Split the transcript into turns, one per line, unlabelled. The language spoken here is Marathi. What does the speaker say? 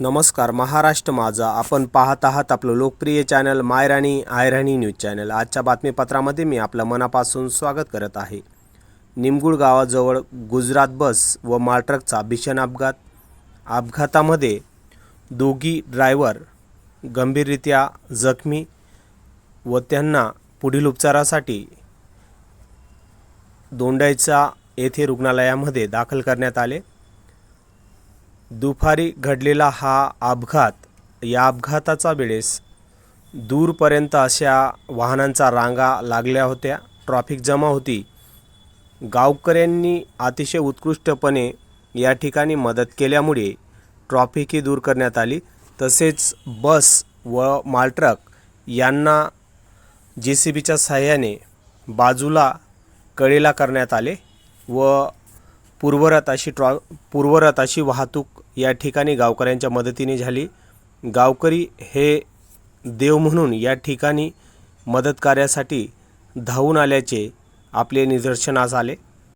नमस्कार महाराष्ट्र माझा. आपण पाहत आहात आपलं लोकप्रिय channel Mayrani Ayrani news channel. आजच्या बातमीपत्रामध्ये मी आपलं मनापासून स्वागत करत आहे. निमगुड गावाजवळ गुजरात बस व मालट्रकचा भीषण अपघात. अपघातामध्ये दोघी ड्रायव्हर गंभीररित्या जखमी व त्यांना पुढील उपचारासाठी दोंडाईचा येथे रुग्णालयामध्ये दाखल करण्यात आले. दुपारी घडलेला हा अपघात या अपघाताचा वेळेस दूरपर्यंत अशा वाहनांचा रांगा लागल्या होत्या ट्रॉफिक जमा होती. गावकऱ्यांनी अतिशय उत्कृष्टपणे या ठिकाणी मदत केल्यामुळे ट्रॉफिकही दूर करण्यात आली. तसेच बस व मालट्रक यांना जे सी बीच्या सहाय्याने बाजूला कडेला करण्यात आले व पूर्वरत अशी ट्रॉ पूर्वरत अशी वाहतूक या ठिकाणी गावकऱ्यांच्या मदतीने झाली. गावकरी हे देव म्हणून या ठिकाणी मदतकार्यासाठी धावून आल्याचे आपले निदर्शनास आले.